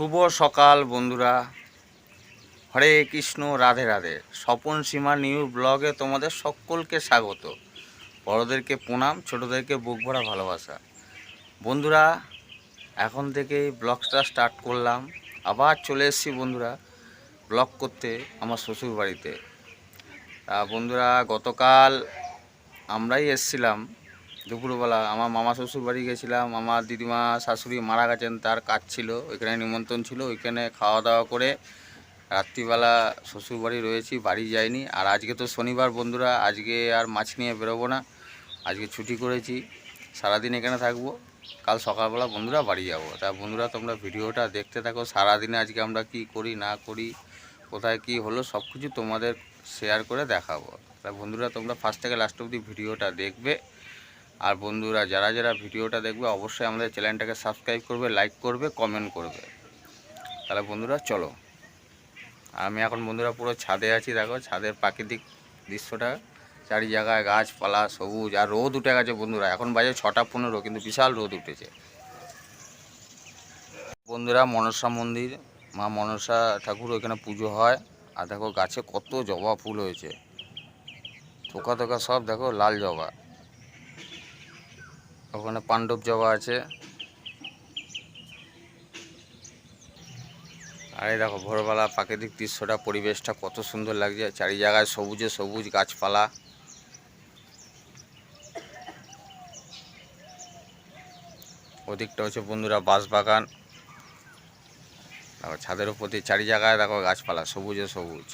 শুভ সকাল, বন্ধুরা। হরে কৃষ্ণ, রাধে রাধে। স্বপন সীমা নিউ ব্লগে তোমাদের সকলকে স্বাগত। বড়োদেরকে প্রণাম, ছোটোদেরকে বুক ভরা ভালোবাসা। বন্ধুরা, এখন থেকেই ব্লগটা স্টার্ট করলাম। আবার চলে এসেছি, বন্ধুরা, ব্লগ করতে আমার শ্বশুর বাড়িতে বন্ধুরা, গতকাল আমরাই এসছিলাম দুপুরবেলা আমার মামা শ্বশুর বাড়ি গেছিলাম, আমার দিদিমা শাশুড়ি মারা গেছেন, তার কাজ ছিল, ওইখানে নিমন্ত্রণ ছিল, ওইখানে খাওয়া দাওয়া করে রাত্রিবেলা শ্বশুর বাড়ি রয়েছি, বাড়ি যাইনি। আর আজকে তো শনিবার বন্ধুরা, আজকে আর মাছ নিয়ে বেরোবো না, আজকে ছুটি করেছি, সারাদিন এখানে থাকব, কাল সকালবেলা বন্ধুরা বাড়ি যাব। তা বন্ধুরা, তোমরা ভিডিওটা দেখতে থাকো, সারাদিনে আজকে আমরা কি করি, না করি, কোথায় কি হলো, সব কিছু তোমাদের শেয়ার করে দেখাবো। তা বন্ধুরা, তোমরা ফার্স্ট থেকে লাস্ট অবধি ভিডিওটা দেখবে। আর বন্ধুরা, যারা যারা ভিডিওটা দেখবে, অবশ্যই আমাদের চ্যানেলটাকে সাবস্ক্রাইব করবে, লাইক করবে, কমেন্ট করবে। তাহলে বন্ধুরা, চলো। আমি এখন বন্ধুরা পুরো ছাদে আছি, দেখো, ছাদের প্রাকৃতিক দৃশ্যটা। চারি জায়গায় গাছপালা সবুজ আর রোদ উঠে গেছে বন্ধুরা, এখন বাজে ছটা পনেরো, কিন্তু বিশাল রোদ উঠেছে। বন্ধুরা, মনসা মন্দির, মা মনসা ঠাকুর ওইখানে পুজো হয়। আর দেখো, গাছে কত জবা ফুল হয়েছে। থোকা থোকা সব, দেখো, লাল জবা। ওখানে পাণ্ডব জবা আছে। আর এই দেখো, ভোরবেলা প্রাকৃতিক দৃশ্যটা, পরিবেশটা কত সুন্দর লাগছে। চারি জায়গায় সবুজে সবুজ গাছপালা। ওদিকটা হচ্ছে বন্ধুরা বাঁশ বাগান দেখো, ছাদের উপর দিয়ে চারি জায়গায় দেখো গাছপালা, সবুজে সবুজ।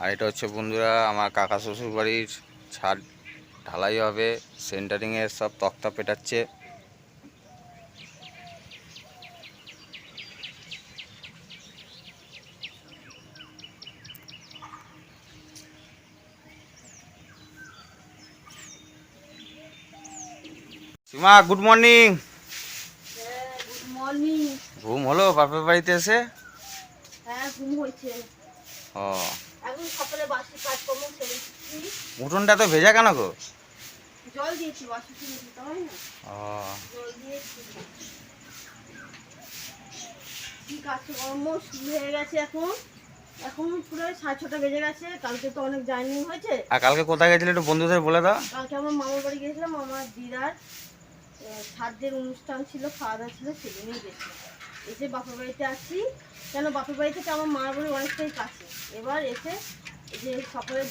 আর এটা হচ্ছে বন্ধুরা, আমার কাকা শ্বশুর বাড়ির ছাদ। ঢালাই হবে সেন্টারিংয়ের সব তক্তা পেটাচ্ছে। সীমা গুড মর্নিং ঘুম হলো? বাপের বাড়িতে এসে? হ্যাঁ ও। এখন সকালে বাসি কাজকর্ম সেরেছি উঠোনটা তো ভেজা কেন গো? জল দিয়েছি ও। জল দিয়েছি। কি কাজকর্ম শুরু হয়ে গেছে এখন। এখন পুরো সাড়ে ছটা বেজে গেছে কালকে তো অনেক জার্নি হয়েছে। আর কালকে কোথায় গেছিলে একটু বন্ধুদের বলে দাও। কালকে আমার মামার বাড়ি গেছিলাম আমার দিদার আহ, শ্রাদ্ধের অনুষ্ঠান ছিল খাওয়া দাওয়া ছিল সেদিনই গেছিলাম এসে বাপের বাড়িতে আসছি। কেন বাপের বাড়ি থেকে আমার বাড়ি অনেকটাই কাছে। এবার এসে যে সকালে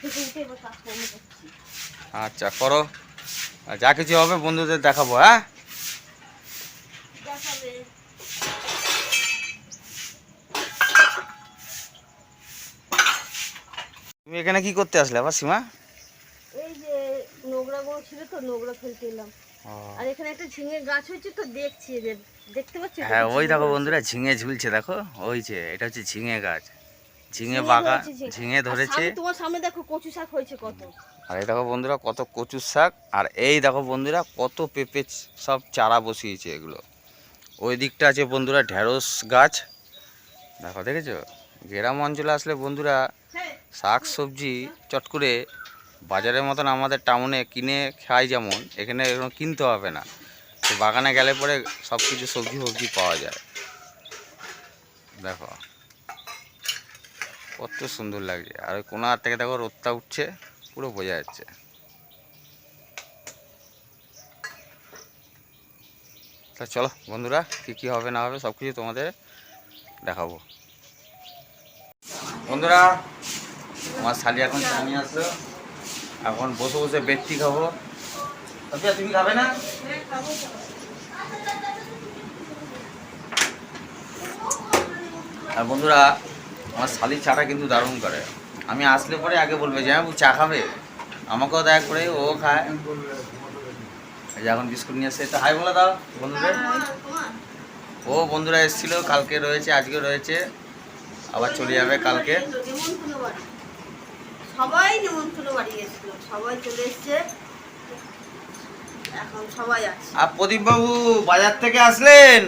থেকে উঠে এবার কাজকর্ম করছি। আচ্ছা করো। আর যা কিছু হবে বন্ধুদের দেখাবো হ্যাঁ? দেখাবে। তুমি এখানে কি করতে আসলে আবার সীমা? এই যে নোংরাগুলো ছিল তো নোংরা ফেলতে এলাম। আর এখানে একটা ঝিঙে গাছ হয়েছে তো দেখছি দেখতে পাচ্ছি? হ্যাঁ ওই দেখো বন্ধুরা ঝিঙে ঝুলছে দেখো? ওই যে এটা হচ্ছে ঝিঙে গাছ। ঝিঙে বাগান ঝিঙে ধরেছে। তোমার সামনে দেখো কচু শাক হয়েছে কত। আর এই দেখো বন্ধুরা কত কচুর শাক আর এই দেখো বন্ধুরা কত পেঁপে সব চারা বসিয়েছে এগুলো। ওই দিকটা আছে বন্ধুরা ঢেঁড়স গাছ। দেখো দেখেছ? গ্রাম অঞ্চলে আসলে বন্ধুরা হ্যাঁ। শাক সবজি চট করে বাজারের মতন আমাদের টাউনে কিনে খাই যেমন এখানে এরকম কিনতে হবে না। তো বাগানে গেলে পরে সব কিছু সবজি ফবজি পাওয়া যায়। দেখো। কত সুন্দর লাগছে। আর ওই কোনার থেকে দেখো রোদটা উঠছে, পুরো বোঝা যাচ্ছে। তা চলো বন্ধুরা, কী কী হবে না হবে সব কিছু তোমাদের দেখাবো। বন্ধুরা আমার শালি এখন চা নিয়ে আসলো। এখন বসে বসে বেডটি খাব। তুমি খাবে না? আর বন্ধুরা আমার শালির চাটা কিন্তু দারুণ করে। আমি আসলে পরে আগে বলবে যে হ্যাঁ চা খাবে? আমাকেও দেখ করে ও খায়। এখন বিস্কুট নিয়ে এসে তো হাই বলে দাও, বন্ধুদের। ও বন্ধুরা এসেছিল, কালকে রয়েছে আজকে রয়েছে। আবার চলে যাবে কালকে। সবাই নেমন্তন্ন বাড়ি গেছিল, সবাই চলে এসছে। এখন সবাই আছে। আর প্রদীপ বাবু বাজার থেকে আসলেন?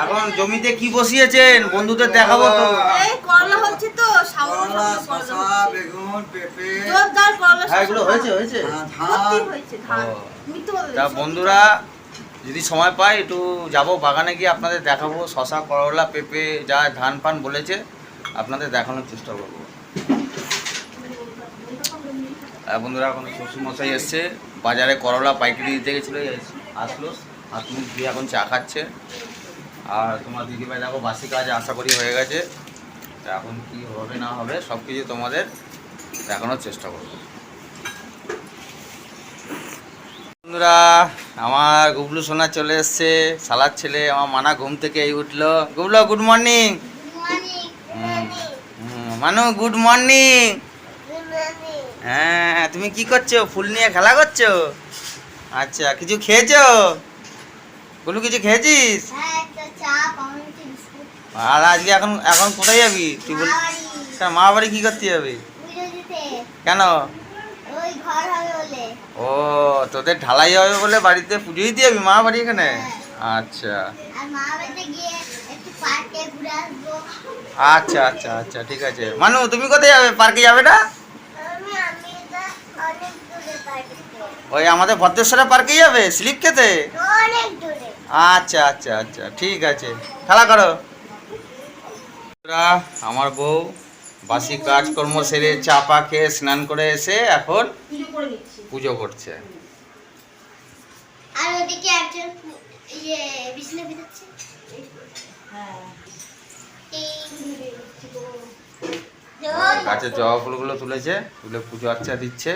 এখন জমিতে কি বসিয়েছেন? বন্ধুদের দেখাবো তো। এই করলা হচ্ছে তো সামনে করলা, সামনে করলা শসা, হচ্ছে। বেগুন, পেঁপে, জোরদার করলা হ্যাঁ এগুলো হয়েছে হয়েছে। ধান, হয়েছে ধান। ও। মিথ্যে বলে তা বন্ধুরা যদি সময় পাই একটু যাব বাগানে গিয়ে আপনাদের দেখাবো শশা করলা পেঁপে যা ধান ফান বলেছে আপনাদের দেখানোর চেষ্টা করব আর বন্ধুরা এখন শ্বশুরমশাই এসছে। বাজারে করলা পাইকারি দিতে গেছিল আসলো। হাত মুখ দিয়ে এখন চা খাচ্ছে। আর তোমার দিদিভাই দেখো বাসি কাজ আশা করি হয়ে গেছে। এখন কি হবে না হবে সব কিছু তোমাদের দেখানোর চেষ্টা করব। বন্ধুরা আমার গুবলু সোনা চলে এসছে। সালার ছেলে আমার মানা ঘুম থেকে এই উঠল। Gublu good morning. Manu good morning. হ্যাঁ তুমি কি করছ? ফুল নিয়ে খেলা করছ? আচ্ছা কিছু খেয়েছো? গুলু কিছু খেয়েছিস? আর আজকে এখন এখন কোথায় যাবি? তুই বল। মা বাড়ি কি করতে যাবি? কেন? ও তোদের ঢালাই হবে বলে বাড়িতে পুজোই দিয়ে যাবি মা বাড়ি এখানে আচ্ছা। আচ্ছা আচ্ছা আচ্ছা ঠিক আছে। মানু তুমি কোথায় যাবে? পার্কে যাবে না? ওই আমাদের ভদ্রেশ্বরা পার্কে যাবে? স্লিপ খেতে? আচ্ছা আচ্ছা আচ্ছা ঠিক আছে। খেলা করো। আমার বউ বাসি কাজকর্ম সেরে চা পা খেয়ে স্নান করে এসে এখন পুজো করে নিচ্ছি পুজো করছে। আর ওদিকে একজন ইয়ে বিছনা বিছাচ্ছে হ্যাঁ। গাছের জবা ফুলগুলো তুলেছে তুলে পুজো আচ্ছা দিচ্ছে।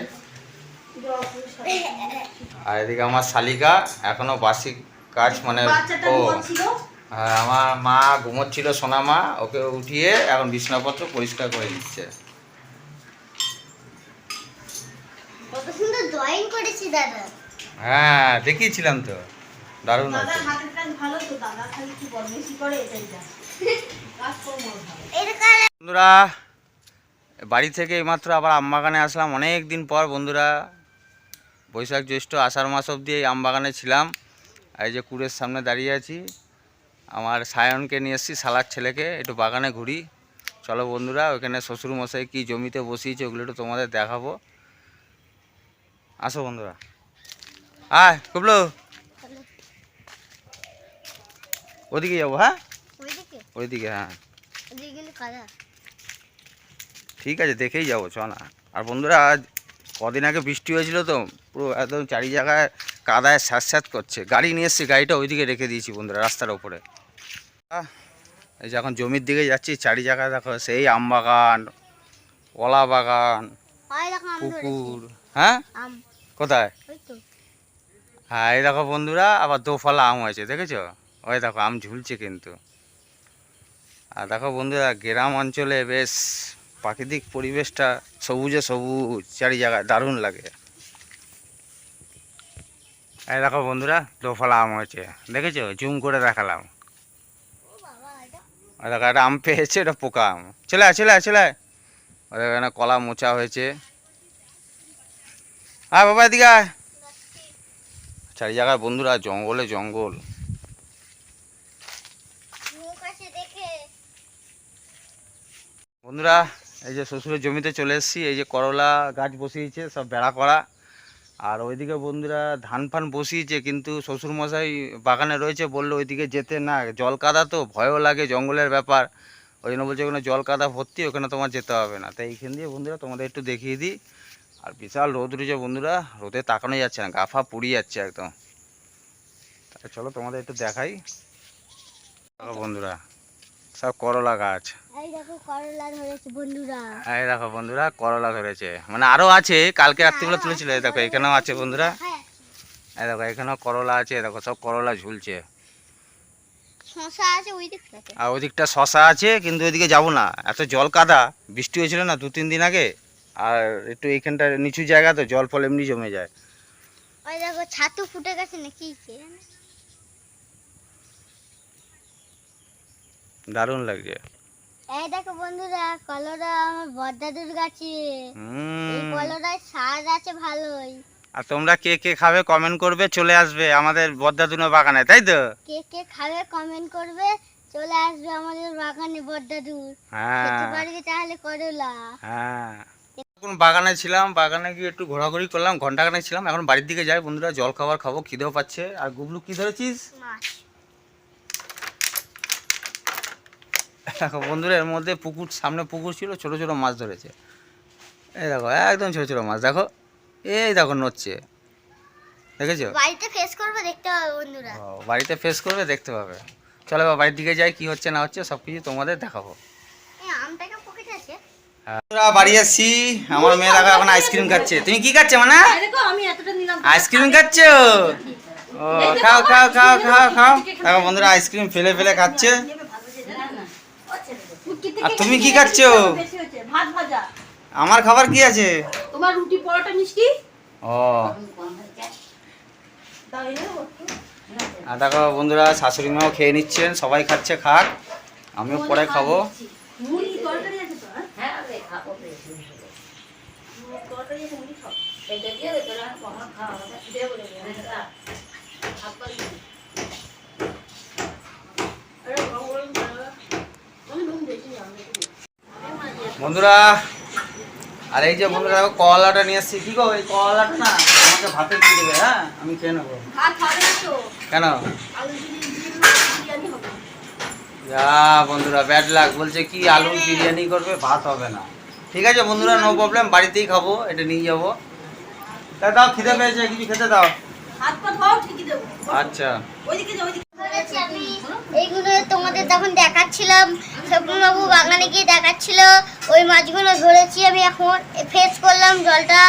আর এদিকে আমার শালিকা এখনও বাসি কাজ মানে ও হ্যাঁ, আমার মা ঘুমোচ্ছিল সোনা মা ওকে উঠিয়ে এখন বিছনাপত্র পরিষ্কার করে দিচ্ছে। হ্যাঁ দেখিয়েছিলাম তো দারুণ আছে হাতের কাজ ভালো তো দাদা খালি কি বদমেশি করে এটাই যা। কাজ কর্ম ভালো এটা বন্ধুরা বাড়ি থেকে এইমাত্র আবার আমবাগানে আসলাম। অনেক দিন পর বন্ধুরা বৈশাখ জ্যৈষ্ঠ আষাঢ় মাস অবধি এই আমবাগানে ছিলাম। আর এই যে কুড়ের সামনে দাঁড়িয়ে আছি আমার সায়নকে নিয়ে এসেছি সালার ছেলেকে। একটু বাগানে ঘুরি। চলো বন্ধুরা ওখানে শ্বশুরমশাই কী জমিতে বসিয়েছে ওগুলো একটু তোমাদের দেখাবো। আসো বন্ধুরা। আয় কুবলো। ওদিকে যাব হ্যাঁ? ওইদিকে? হ্যাঁ। ঠিক আছে দেখেই যাব চ না। আর বন্ধুরা আজ কদিন আগে বৃষ্টি হয়েছিল তো পুরো একদম চারি জায়গায় কাদায় স্যাঁত স্যাঁত করছে। গাড়ি নিয়ে এসছি গাড়িটা ওইদিকে রেখে দিয়েছি বন্ধুরা রাস্তার ওপরে। এই যে এখন জমির দিকে যাচ্ছি চারি জায়গায় দেখো সেই আম বাগান কলা বাগান পুকুর হ্যাঁ? কোথায়? হ্যাঁ এই দেখো বন্ধুরা আবার দোফালা আম হয়েছে দেখেছ? ওই দেখো আম ঝুলছে কিন্তু। আর দেখো বন্ধুরা গ্রাম অঞ্চলে বেশ প্রাকৃতিক পরিবেশটা সবুজে সবুজ চারি জায়গায় দারুণ লাগে। এই দেখো বন্ধুরা দোফালা আম হয়েছে। দেখেছ? জুম করে দেখালাম। দেখো, একটা আম পেয়েছে, এটা পোকা আম। চলে আয় ওই দেখো এখানে কলা মোচা হয়েছে। হ্যাঁ বাবা, এদিকে চারি জায়গায় বন্ধুরা, জঙ্গলে জঙ্গল। বন্ধুরা এই যে শ্বশুরের জমিতে চলে এসেছি, এই যে করলা গাছ বসিয়েছে, সব বেড়া করা। আর ওইদিকে বন্ধুরা ধান ফান বসিয়েছে, কিন্তু শ্বশুরমশাই বাগানে রয়েছে, বলল ওইদিকে যেতে না, জল কাদা তো, ভয়ও লাগে, জঙ্গলের ব্যাপার। ওই জন্য বলছে ওখানে জল কাদা ভর্তি, ওখানে তোমার যেতে হবে না। তাই এইখান দিয়ে বন্ধুরা তোমাদের একটু দেখিয়ে দিই। আর বিশাল রোদ রয়েছে বন্ধুরা, রোদে তাকানো যাচ্ছে না গাফা পুড়িয়ে যাচ্ছে একদম। চলো তোমাদের একটু দেখাই। বন্ধুরা। সব করলা গাছ। এই দেখো বন্ধুরা। এই দেখো বন্ধুরা করলা ধরেছে। মানে আরও আছে কালকে রাত্রিবেলা তুলেছিল এই দেখো এখানেও আছে বন্ধুরা। হ্যাঁ। এই দেখো এখানেও করলা আছে দেখো সব করলা ঝুলছে। আর ওইদিকটা শশা আছে কিন্তু ওইদিকে যাব না। এত জল কাদা বৃষ্টি হয়েছিল না দু তিন দিন আগে। আর একটু এইখানটা নিচু জায়গা তো জল ফল এমনি জমে যায়। ওই দেখো ছাতু ফুটে গেছে নাকি কে জানে? দারুণ লাগছে এই দেখো বন্ধুরা কলরা আমার বড়দাদুর গাছে। এই হুম কলরায় স্বাদ আছে ভালোই। আর তোমরা কে কে খাবে কমেন্ট করবে চলে আসবে আমাদের বদ্দাদুনো বাগানে তাই তো? কে কে খাবে কমেন্ট করবে চলে আসবে আমাদের বাগানে বড়দাদুর। হ্যাঁ। পারবে তাহলে করলা। হ্যাঁ। এখন বাগানে ছিলাম বাগানে গিয়ে একটু ঘোরাঘুরি করলাম ঘন্টাখানে ছিলাম এখন বাড়ির দিকে যাই বন্ধুরা জল খাবার খাব খিদেও পাচ্ছে। আর গুবলু কি ধরেছিস? মাছ। দেখো বন্ধুরা এর মধ্যে পুকুর সামনে পুকুর ছিল ছোট ছোট মাছ ধরেছে। এই দেখো একদম ছোট ছোট মাছ দেখো। এই দেখো নড়ছে। দেখেছ? বাড়িতে ফেস করবে দেখতে হবে বন্ধুরা। ও, বাড়িতে ফেস করবে দেখতে পাবে। চলো এবার বাড়ির দিকে যাই কি হচ্ছে না হচ্ছে সব কিছু তোমাদের দেখাবো। এই আমটাকে পকেট আছে। বন্ধুরা, বাড়ি আসছি। আমার মেয়ে দেখো এখন আইসক্রিম খাচ্ছে। তুমি কি খাচ্ছে মানে? দেখো আমি এতটা নিলাম। আইসক্রিম খাচ্ছ? ও খাও খাও খাও খাও খাও। দেখো বন্ধুরা আইসক্রিম ফেলে ফেলে খাচ্ছে। আর তুমি কি খাচ্ছ? ভাত ভাজা। আমার খাবার কি আছে? তোমার রুটি পরোটা মিষ্টি? ও। দাও এনে আর দেখো বন্ধুরা শাশুড়ি মাও খেয়ে নিচ্ছেন সবাই খাচ্ছে খাক। আমিও পরে খাব। তরকারি আছে তো হ্যাঁ তরকারি আছে মুড়ি খাও আরে গরম গরম খাওয়া। আমি নুন বেশি না, আমি একটু বেশি। বন্ধুরা আর এই যে বন্ধুরা কলাটা নিয়ে এসছি। কি গো এই কলাটা না আমাকে ভাতে দিয়ে দেবে হ্যাঁ? আমি খেয়ে নেব। কেন? আলু যা বন্ধুরা ব্যাড লাগ বলছে কি আলুর বিরিয়ানি করবে ভাত হবে না। ঠিক আছে বন্ধুরা নো প্রবলেম বাড়িতেই খাব এটা নিয়ে যাব। তা দাও খিদে পেয়েছে কিছু খেতে দাও। আচ্ছা। আমি এইগুলো তোমাদের তখন দেখাচ্ছিলাম স্বপ্নবাবু বাগানে গিয়ে দেখাচ্ছিল ওই মাছগুলো ধরেছি আমি এখন ফেস করলাম জলটা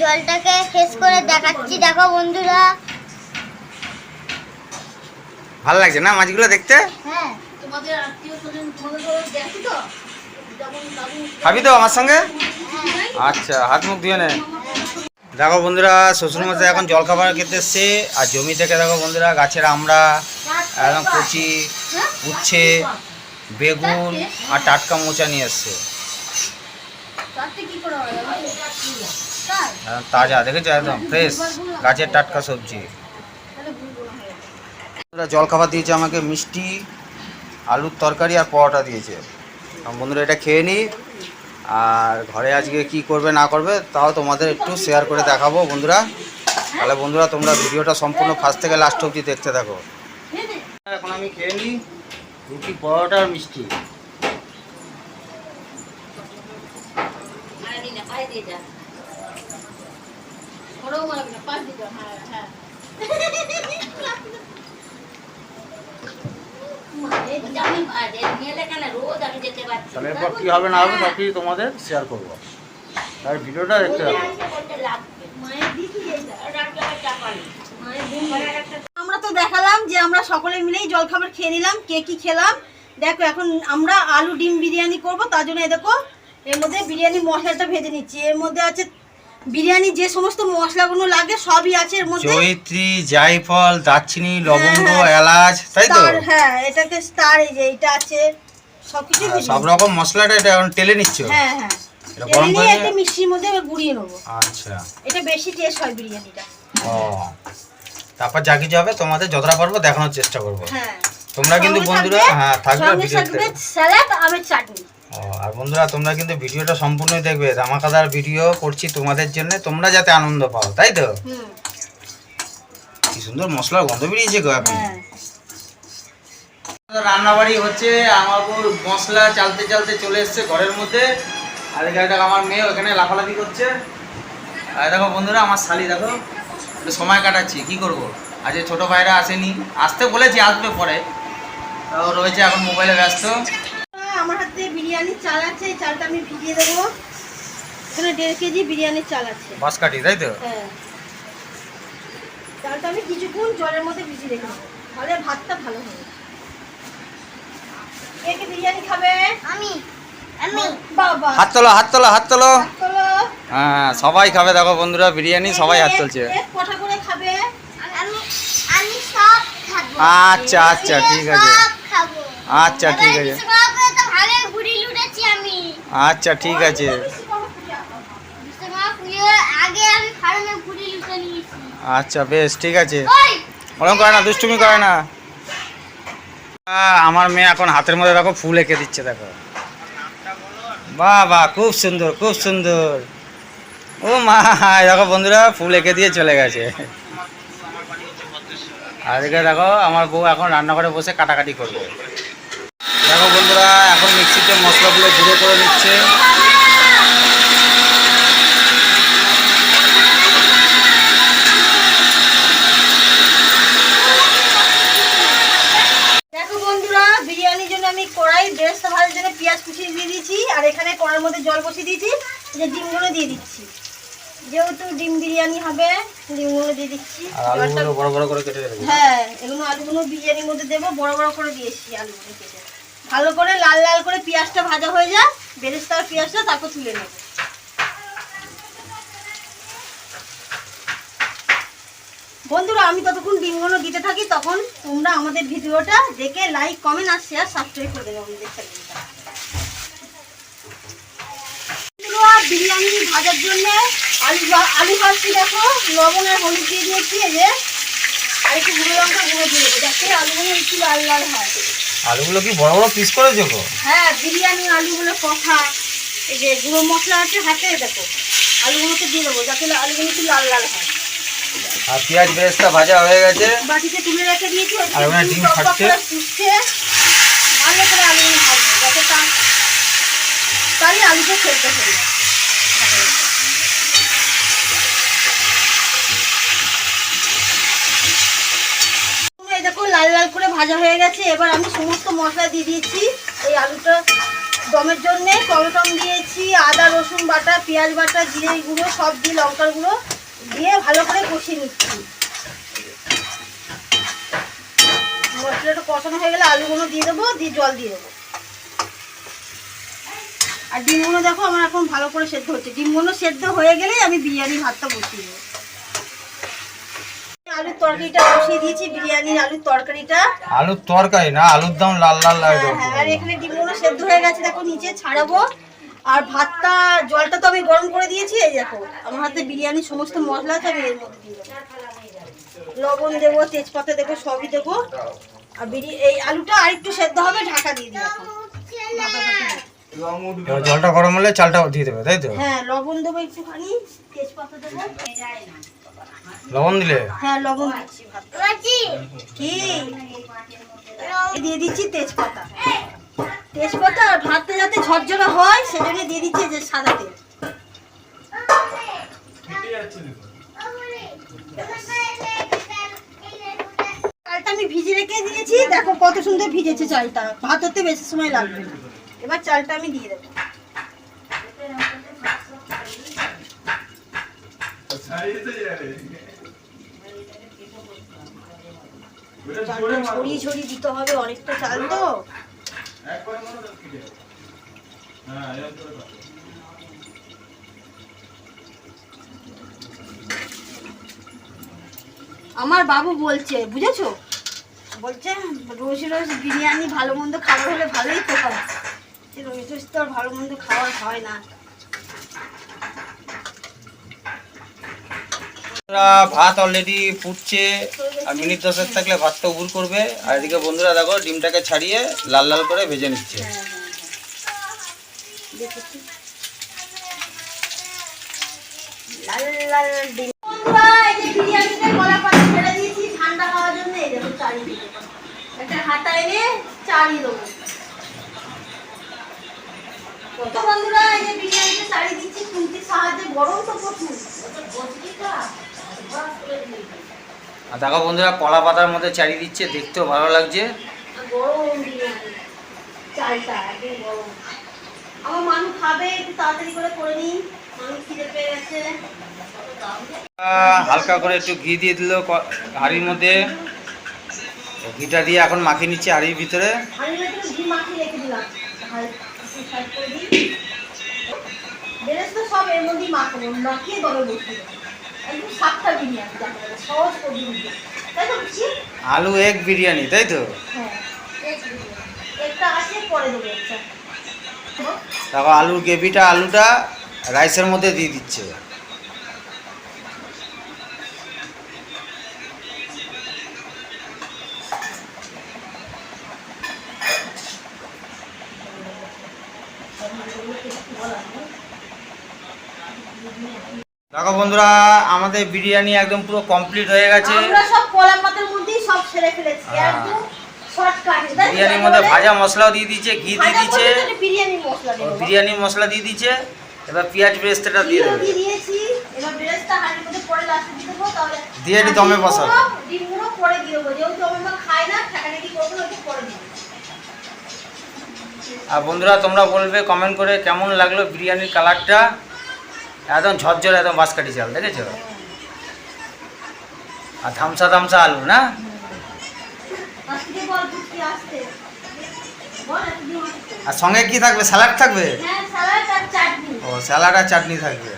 জলটাকে ফেস করে দেখাচ্ছি। দেখো বন্ধুরা। ভালো লাগছে না মাছগুলো দেখতে? হ্যাঁ। তোমাদের আত্মীয় স্বজন তোমাদের ঘরে তো? খাবি তো আমার সঙ্গে? আচ্ছা হাত মুখ ধুয়ে নে। দেখো বন্ধুরা শ্বশুরমশাই এখন জল খাবার খেতে এসছে আর জমি থেকে দেখো বন্ধুরা গাছের আমরা একদম কচি, উচ্ছে, বেগুন আর টাটকা মোচা নিয়ে এসছে। হয়, তাজা, দেখেছ? একদম ফ্রেশ গাছের টাটকা সবজি। জল খাবার দিয়েছে আমাকে মিষ্টি, আলুর তরকারি আর পরোটা দিয়েছে। বন্ধুরা, এটা খেয়ে নিই আর ঘরে আজকে কি করবে, না করবে, তাও তোমাদের একটু শেয়ার করে দেখাবো বন্ধুরা। তাহলে বন্ধুরা, তোমরা ভিডিওটা সম্পূর্ণ ফার্স্ট থেকে লাস্ট অবধি দেখতে থাকো। এখন আমি খেয়ে নিই। রুটি পরোটা আর মিষ্টি। হ্যাঁ হ্যাঁ। তাহলে এরপর কী হবে না হবে সব কিছু তোমাদের শেয়ার করব। তাই ভিডিওটা দেখতে হবে। আমরা তো দেখালাম যে আমরা সকলে মিলেই জলখাবার খেয়ে নিলাম কে কি খেলাম। দেখো এখন আমরা আলু ডিম বিরিয়ানি করব তার জন্য দেখো এর মধ্যে বিরিয়ানি মশলাটা ভেজে নিচ্ছি। এর মধ্যে আছে বিরিয়ানি যে সমস্ত মশলাগুলো লাগে সবই আছে এর মধ্যে। জয়িত্রী জায়ফল দারচিনি লবঙ্গ হ্যাঁ, হ্যাঁ। এলাচ তাই তো? হ্যাঁ এটাকে স্টার এই যে এটা আছে সবকিছু সব রকম মশলাটা এটা এখন টেলে নিচ্ছ? হ্যাঁ হ্যাঁ। এটা গরম করে মিষ্টির মধ্যে গুঁড়িয়ে নেব। আচ্ছা। এটা বেশি টেস্ট হয় বিরিয়ানিটা। ও। তারপর যা কিছু হবে তোমাদের যতটা পারব দেখানোর চেষ্টা করব। হ্যাঁ। তোমরা কিন্তু বন্ধুরা হ্যাঁ থাকবে ভিডিওতে স্যালাড আমের চাটনি। ও আর বন্ধুরা তোমরা কিন্তু ভিডিওটা সম্পূর্ণই দেখবে ধামাকাদার ভিডিও করছি তোমাদের জন্য তোমরা যাতে আনন্দ পাও তাই তো? কি সুন্দর মশলার গন্ধ বেরিয়েছে গো এখন হ্যাঁ। রান্নাবাড়ি হচ্ছে আমার বউ মশলা চালতে চালতে চলে এসছে ঘরের মধ্যে। আর এখানে দেখো আমার মেয়ে ওখানে লাফালাফি করছে। আর দেখো বন্ধুরা আমার শালি দেখো। সময় কাটাচ্ছি কি করব? আজকে ছোট ভাইরা আসেনি। আসতে বলেছি আসবে পরে। তাও রয়েছে এখন মোবাইলে ব্যস্ত। আমার হাতে বিরিয়ানির চাল আছে এই চালটা আমি ভিজিয়ে দেবো। এখানে দেড় কেজি বিরিয়ানির চাল আছে। বাঁশকাঠি তাই তো? হ্যাঁ। চালটা আমি কিছুক্ষণ জলের মধ্যে ভিজিয়ে রেখে দেবো। তাহলে ভাতটা ভালো হবে। কে কে বিরিয়ানি খাবে? আমি। হাত তোলো হাত তোলো হাত তোলো। হ্যাঁ সবাই খাবে দেখো বন্ধুরা বিরিয়ানি সবাই হাত তুলছে। আচ্ছা আচ্ছা ঠিক আছে। আচ্ছা ঠিক আছে। আচ্ছা ঠিক আছে। আচ্ছা বেশ ঠিক আছে। ওরকম করে না দুষ্টুমি করে না। আমার মেয়ে এখন হাতের মধ্যে দেখো ফুল এঁকে দিচ্ছে দেখো। বাহ বাহ খুব সুন্দর খুব সুন্দর। ও মা দেখো বন্ধুরা, ফুল এঁকে দিয়ে চলে গেছে। আজকে দেখো, আমার বউ এখন রান্নাঘরে বসে কাটাকাটি করবে। দেখো বন্ধুরা, এখন মিক্সিতে মশলাগুলো গুঁড়ো করে নিচ্ছে দেখো বন্ধুরা বিরিয়ানির জন্য আমি কড়াই বেরেস্তা ভাজার জন্য পেঁয়াজ দিয়ে দিয়েছি আর এখানে কড়ার মধ্যে জল বসিয়ে দিয়েছি। যে ডিমগুলো দিয়ে দিচ্ছি। যেহেতু ডিম বিরিয়ানি হবে ডিমগুলো দিয়ে দিচ্ছি। বড় বড় করে কেটে হ্যাঁ এগুলো আলুগুলো বিরিয়ানির মধ্যে দেবো বড় বড় করে দিয়েছি আলুগুলো কেটে। ভালো করে লাল লাল করে পেঁয়াজটা ভাজা হয়ে যায় বেরেস্তার পেঁয়াজটা তারপর তুলে নেব। বন্ধুরা আমি ততক্ষণ ডিমগুলো দিতে থাকি তখন তোমরা আমাদের ভিডিওটা দেখে লাইক কমেন্ট আর শেয়ার সাবস্ক্রাইব করে দেবে আমাদের চ্যানেলটা বন্ধুরা, বিরিয়ানি ভাজার জন্য আলু আলু ভাজছি দেখো লবণ আর হলুদ দিয়ে দিয়েছি এই যে আর একটু গুঁড়ো লঙ্কা গুঁড়ো দিয়ে দেবো। যাতে আলুগুলো একটু লাল লাল হয়। আলুগুলো কি বড় বড় পিস করে দেবো হ্যাঁ বিরিয়ানি আলুগুলো কষা এই যে গুঁড়ো মশলা আছে হাতে দেখো। আলুগুলোকে দিয়ে দেবো যাতে আলুগুলো একটু লাল লাল হয়। আর পেঁয়াজ বেরেস্তা ভাজা হয়ে গেছে। বাটিতে তুলে রেখে দিয়েছি আর ওখানে ডিম ফাটছে। ফুটছে ভালো করে আলুগুলো ভাজবো যাতে তাহলে আলুটা সেদ্ধ হয়ে যায় এই দেখো লাল লাল করে ভাজা হয়ে গেছে। এবার আমি সমস্ত মশলা দিয়ে দিয়েছি। এই আলুটা দমের জন্যে। টমেটম দিয়েছি, আদা, রসুন বাটা, পেঁয়াজ বাটা, জিরে গুঁড়ো, সব দিয়ে লঙ্কার গুঁড়ো দিয়ে ভালো করে কষিয়ে নিচ্ছি। মশলাটা কষানো হয়ে গেলে আলুগুলো দিয়ে দেবো, দিয়ে জল দিয়ে দেবো। আর ডিমগুলো দেখো, আমার এখন ভালো করে সেদ্ধ হচ্ছে। ডিমগুলো সেদ্ধ হয়ে গেলেই আমি বিরিয়ানি ভাতটা বসিয়ে দেবো। আলুর তরকারিটা বসিয়ে দিয়েছি বিরিয়ানির আলুর তরকারিটা। আলুর তরকারি না? আলুর দাম লাল লাল লাগবে হ্যাঁ, হ্যাঁ, আর এখানে ডিমগুলো সেদ্ধ হয়ে গেছে দেখো নিচে ছাড়াবো। আর ভাতটা জলটা তো আমি গরম করে দিয়েছি এই দেখো আমার হাতে বিরিয়ানির সমস্ত মশলা আমি এর মধ্যে দিয়ে দেবো। লবণ দেবো তেজপাতা দেবো সবই দেবো। আর বিরি এই আলুটা আর একটু সেদ্ধ হবে ঢাকা দিয়ে দিই এখন। জলটা গরম হলে চালটা দিয়ে দেবে তাই তো? হ্যাঁ লবণ দেবো একটুখানি তেজপাতা দেবো। লবণ দিলে? হ্যাঁ লবণ। দিচ্ছি ভাত কি দিয়ে দিচ্ছি তেজপাতা। তেজপাতা আর ভাতটা যাতে ঝরঝরে হয় সেজন্য দিয়ে দিচ্ছি যে সাদা তেল। চালটা আমি ভিজে রেখে দিয়েছি। দেখো কত সুন্দর ভিজেছে চালটা। ভাত হতে বেশি সময় লাগবে না। এবার চালটা আমি দিয়ে দেবো। চালটা ছড়িয়ে ছড়িয়ে দিতে হবে অনেকটা চাল তো। আমার বাবু বলছে বুঝেছ? বলছে রোজ রোজ বিরিয়ানি ভালো মন্দ খাবার হলে ভালোই তো হয়। রোজ রোজ তো আর ভালো মন্দ খাওয়া হয় না। ভাত অলরেডি ফুটছে। আর মিনিট দশেক থাকলে ভাতটা উবুর করবে। আর এদিকে বন্ধুরা দেখো ডিমটাকে ছাড়িয়ে লাল লাল করে ভেজে নিচ্ছে। বন্ধুরা, এই যে বিরিয়ানিতে চাড়িয়ে দিচ্ছি খুন্তির সাহায্যে গরম তো প্রচুর। আর দেখো বন্ধুরা কলা পাতার মধ্যে চারিয়ে দিচ্ছে দেখতেও ভালো লাগছে। হালকা করে একটু ঘি দিয়ে দিল হাঁড়ির মধ্যে। ঘিটা দিয়ে এখন মাখিয়ে নিচ্ছে হাঁড়ির ভিতরে। সব এর মধ্যেই মাখাবো মাখিয়ে আলু এক বিরিয়ানি তাই তো? হ্যাঁ এক বিরিয়ানি। একটা আছে পরে দেবো একটা। দেখো আলুর গ্রেভিটা আলুটা রাইসের মধ্যে দিয়ে দিচ্ছে দেখো বন্ধুরা আমাদের বিরিয়ানি একদম পুরো কমপ্লিট হয়ে গেছে। হ্যাঁ। বিরিয়ানির মধ্যে ভাজা মশলাও দিয়ে দিয়েছে ঘি দিয়ে দিয়েছে। বিরিয়ানি মশলা দিয়ে দিয়েছে এবার পেঁয়াজ বেরেস্তাটা দিয়ে দেবে। দিয়ে একটু দমে বসাবে। আর বন্ধুরা তোমরা বলবে কমেন্ট করে কেমন লাগল বিরিয়ানির কালারটা একদম ঝরঝরে একদম বাঁশকাঠি চাল, দেখেছ? আর ধামসা ধামসা আলু, না। আর সঙ্গে কি থাকবে? স্যালাড থাকবে? ও, স্যালাড আর চাটনি থাকবে।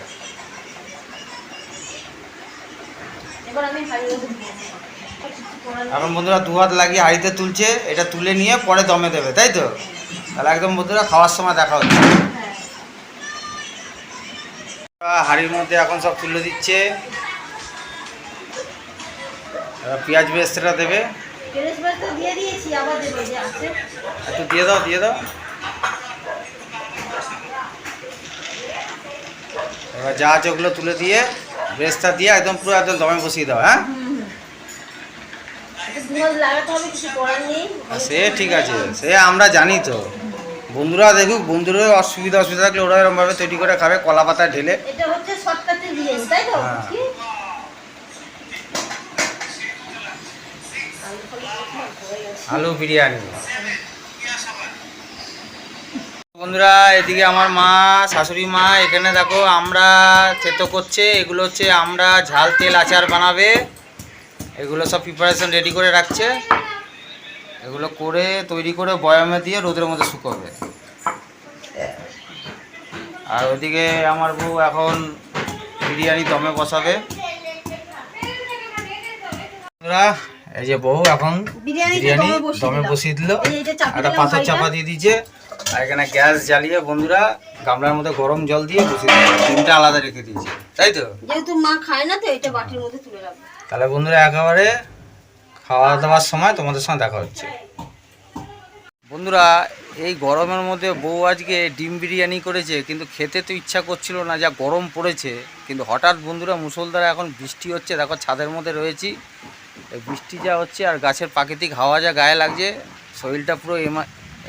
এখন বন্ধুরা দু হাত লাগিয়ে হাঁড়িতে তুলছে, এটা তুলে নিয়ে পরে দমে দেবে, তাই তো? তাহলে একদম বন্ধুরা খাওয়ার সময় দেখা হচ্ছে। হাঁড়ির মধ্যে এখন সব তুলে দিচ্ছে। পেঁয়াজ বেরেস্তাটা দেবে। একটু দিয়ে দাও দিয়ে দাও। এবার যা আছে ওগুলো তুলে দিয়ে বেরেস্তা দিয়ে একদম পুরো একদম দমে বসিয়ে দাও হ্যাঁ? আর সে ঠিক আছে সে আমরা জানি তো। বন্ধুরা দেখুক বন্ধুরা অসুবিধা অসুবিধা থাকলে ওরা এরকমভাবে তৈরি করে খাবে কলা পাতা ঢেলে। এটা হচ্ছে বিরিয়ানি তাই তো? হ্যাঁ। আলু বিরিয়ানি। বন্ধুরা এদিকে আমার মা শাশুড়ি মা এখানে দেখো আমরা থেতো করছে এগুলো হচ্ছে আমরা ঝাল তেল আচার বানাবে। এগুলো সব প্রিপারেশন রেডি করে রাখছে। এগুলো করে তৈরি করে বয়ামে দিয়ে রোদের মধ্যে শুকোবে। আর ওদিকে আমার বউ এখন বিরিয়ানি দমে বসাবে। বন্ধুরা, এই যে বউ এখন বিরিয়ানি দমে বসিয়ে দিল। একটা পাথর চাপা দিয়ে দিয়েছে। আর এখানে গ্যাস জ্বালিয়ে বন্ধুরা গামলার মধ্যে গরম জল দিয়ে বসিয়ে দিয়েছে। ডিমটা আলাদা রেখে দিয়েছে। তাই তো? যেহেতু মা খায় না তো এটা বাটির মধ্যে তুলে রাখব। তাহলে বন্ধুরা একেবারে খাওয়া দাওয়ার সময় তোমাদের সঙ্গে দেখা হচ্ছে। বন্ধুরা, এই গরমের মধ্যে বউ আজকে ডিম বিরিয়ানি করেছে, কিন্তু খেতে তো ইচ্ছা করছিল না, যা গরম পড়েছে। কিন্তু হঠাৎ বন্ধুরা, মুসলধারা এখন বৃষ্টি হচ্ছে, দেখো ছাদের মধ্যে রয়েছি। বৃষ্টি যা হচ্ছে আর গাছের প্রাকৃতিক হাওয়া যা গায়ে লাগছে, শরীরটা পুরো এমা,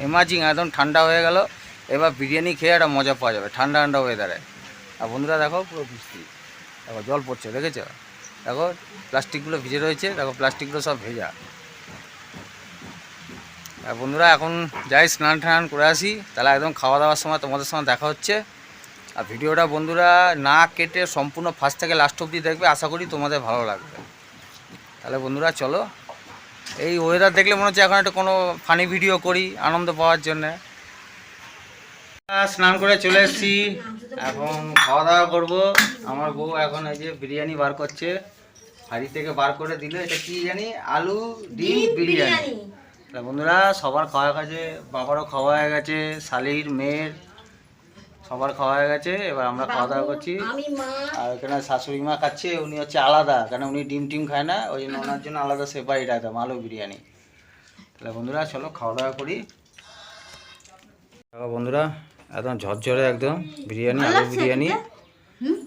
এমাজিং, একদম ঠান্ডা হয়ে গেল। এবার বিরিয়ানি খেয়ে একটা মজা পাওয়া যাবে, ঠান্ডা ঠান্ডা ওয়েদারে আর বন্ধুরা, দেখো পুরো বৃষ্টি। দেখো, জল পড়ছে, দেখেছ? দেখো, প্লাস্টিকগুলো ভিজে রয়েছে, দেখো, প্লাস্টিকগুলো সব ভেজা। আর বন্ধুরা, এখন যাই, স্নান টান করে আসি। তাহলে একদম খাওয়া দাওয়ার সময় তোমাদের সঙ্গে দেখা হচ্ছে। আর ভিডিওটা বন্ধুরা না কেটে সম্পূর্ণ ফার্স্ট থেকে লাস্ট অবধি দেখবে, আশা করি তোমাদের ভালো লাগবে। তাহলে বন্ধুরা, চলো। এই ওয়েদার দেখলে মনে হচ্ছে এখন একটা কোনো ফানি ভিডিও করি, আনন্দ পাওয়ার জন্যে। স্নান করে চলে এসেছি এখন খাওয়া দাওয়া করব। আমার বউ এখন এই যে বিরিয়ানি বার করছে। হাড়ি থেকে বার করে দিল। এটা কি জানি? আলু ডিম বিরিয়ানি। তা বন্ধুরা সবার খাওয়া হয়ে গেছে বাবারও খাওয়া হয়ে গেছে শালির মেয়ের সবার খাওয়া হয়ে গেছে। এবার আমরা খাওয়া দাওয়া করছি। আর এখানে শাশুড়ি মা খাচ্ছে উনি হচ্ছে আলাদা কারণ উনি ডিম টিম খায় না ওই জন্য ওনার জন্য আলাদা সেপারেট একদম আলু বিরিয়ানি। তাহলে বন্ধুরা চলো খাওয়া দাওয়া করি। বন্ধুরা একদম ঝরঝরে একদম বিরিয়ানি আলু বিরিয়ানি।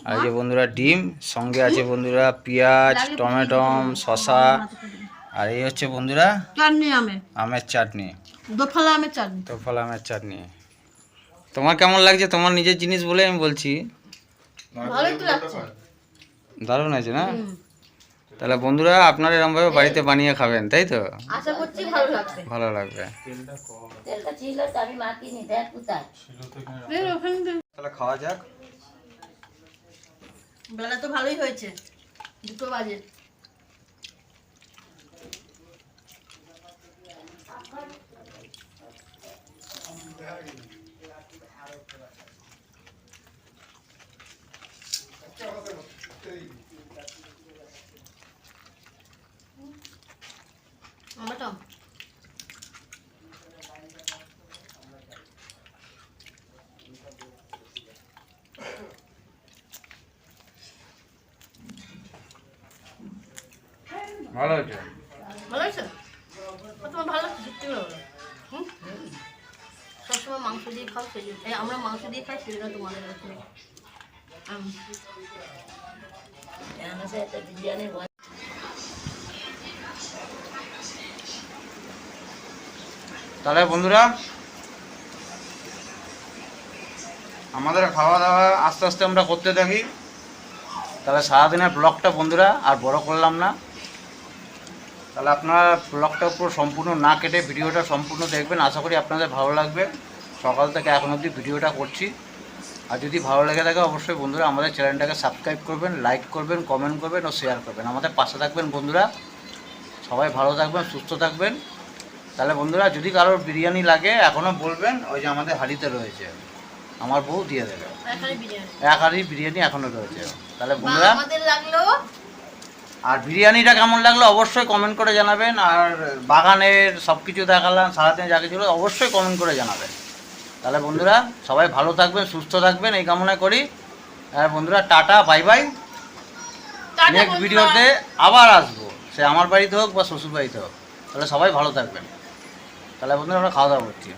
আর যে বন্ধুরা ডিম সঙ্গে আছে বন্ধুরা পেঁয়াজ টমেটম শশা আর এই হচ্ছে বন্ধুরা চাটনি আমের। আমের চাটনি। দোফালা আমের চাটনি। আমের চাটনি। তোমার কেমন লাগছে? তোমার নিজের জিনিস বলে আমি বলছি। ভালোই তো লাগছে। দারুণ আছে না? তাহলে বন্ধুরা আপনারা এরকমভাবে বাড়িতে বানিয়ে খাবেন তাই তো? আশা করছি ভালো লাগবে। ভালো লাগবে। তেলটা ছিল আমি এই ওখানে দে। তাহলে খাওয়া যাক। বেলা তো ভালোই হয়েছে দুটো বাজে। ভালো হয়েছে? ভালো হয়েছে? ও, তোমার ভালো লাগছে সত্যি বলো। হুম? সবসময় মাংস দিয়ে খাও সেই জন্য আমরা মাংস দিয়ে খাই সেই জন্য তোমাদের কাছে। তাহলে বন্ধুরা, আমাদের খাওয়া দাওয়া আস্তে আস্তে আমরা করতে থাকি। তাহলে সারাদিনের ব্লগটা বন্ধুরা আর বড় করলাম না। তাহলে আপনারা ব্লগটা পুরো সম্পূর্ণ না কেটে ভিডিওটা সম্পূর্ণ দেখবেন। আশা করি আপনাদের ভালো লাগবে। সকাল থেকে এখন অবধি ভিডিওটা করছি। আর যদি ভালো লেগে থাকে অবশ্যই বন্ধুরা আমাদের চ্যানেলটাকে সাবস্ক্রাইব করবেন, লাইক করবেন, কমেন্ট করবেন ও শেয়ার করবেন। আমাদের পাশে থাকবেন বন্ধুরা। সবাই ভালো থাকবেন, সুস্থ থাকবেন। তাহলে বন্ধুরা যদি কারোর বিরিয়ানি লাগে এখনও বলবেন ওই যে আমাদের হাঁড়িতে রয়েছে। আমার বউ দিয়ে দেবে। এক হাঁড়ি বিরিয়ানি। এখনও রয়েছে। তাহলে বন্ধুরা আর বিরিয়ানিটা কেমন লাগল অবশ্যই কমেন্ট করে জানাবেন। আর বাগানের সব কিছু দেখালাম সারাদিন যা কিছু অবশ্যই কমেন্ট করে জানাবেন। তাহলে বন্ধুরা সবাই ভালো থাকবেন সুস্থ থাকবেন এই কামনা করি। আর বন্ধুরা টাটা বাই বাই। নেক্সট ভিডিওতে আবার আসব। সে আমার বাড়িতে হোক বা শ্বশুর বাড়িতে হোক। তাহলে সবাই ভালো থাকবেন। তাহলে বন্ধুরা আমরা খাওয়া দাওয়া করছি।